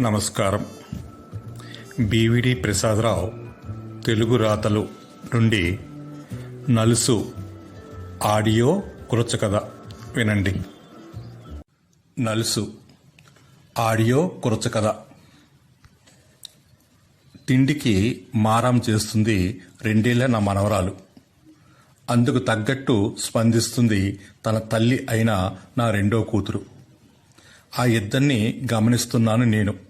నమస్కారం. బీవిడి ప్రసాదరావు తెలుగు రాతలు నుండి నలుసు ఆడియో కురచకథ వినండి. నలుసు ఆడియో కురచకథ తిండికి మారం చేస్తుంది రెండేళ్ళ నా మనవరాలు. అందుకు తగ్గట్టు స్పందిస్తుంది తన తల్లి అయిన నా రెండో కూతురు. ఆ ఇద్దరిని గమనిస్తున్నాను నేను.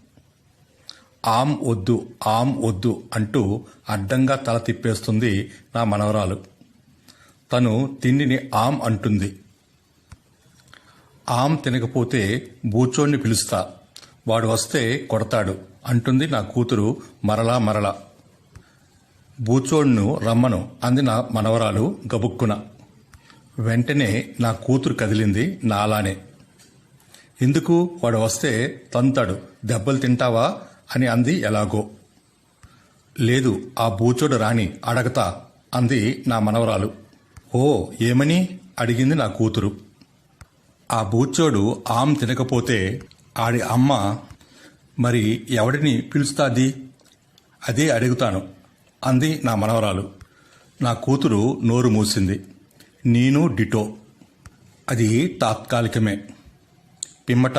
ఆమ్ వద్దు ఆమ్ వద్దు అంటూ అడ్డంగా తల తిప్పేస్తుంది నా మనవరాలు. తను తిండిని ఆమ్ అంటుంది. ఆమ్ తినకపోతే బూచోడిని పిలుస్తా. వాడు వస్తే కొడతాడు అంటుంది నా కూతురు మరలా మరలా. బూచోడ్ను రమ్మను అంది నా మనవరాలు గబుక్కున. వెంటనే నా కూతురు కదిలింది నాలానే. ఎందుకు? వాడు వస్తే తంతాడు. దెబ్బలు తింటావా? అని అంది ఎలాగో. లేదు ఆ బూచోడు రాని అడగతా అంది నా మనవరాలు. ఓ ఏమని? అడిగింది నా కూతురు. ఆ బూచోడు ఆమ్ తినకపోతే ఆడి అమ్మ మరి ఎవడిని పిలుస్తాది? అదే అడుగుతాను అంది నా మనవరాలు. నా కూతురు నోరు మూసింది. నేను డిటో. అది తాత్కాలికమే. పిమ్మట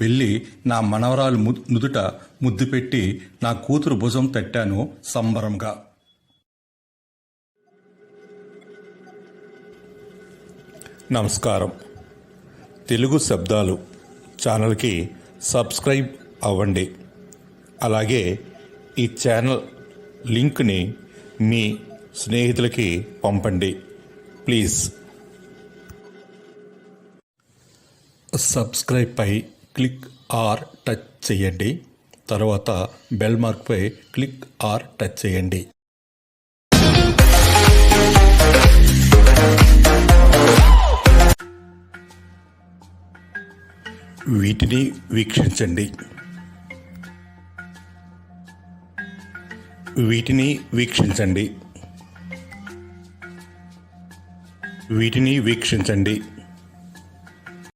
వెళ్ళి నా మనవరాలు నుదుట ముద్దు పెట్టి నా కూతురు భుజం తట్టాను సంబరంగా. నమస్కారం. తెలుగు శబ్దాలు ఛానల్కి సబ్స్క్రైబ్ అవ్వండి. అలాగే ఈ ఛానల్ లింక్ని మీ స్నేహితులకి పంపండి. ప్లీజ్. సబ్స్క్రైబ్ పై క్లిక్ ఆర్ టచ్ చేయండి. తర్వాత బెల్ మార్క్పై క్లిక్ ఆర్ టచ్ చేయండి. వీటిని వీక్షించండి. వీటిని వీక్షించండి. వీటిని వీక్షించండి.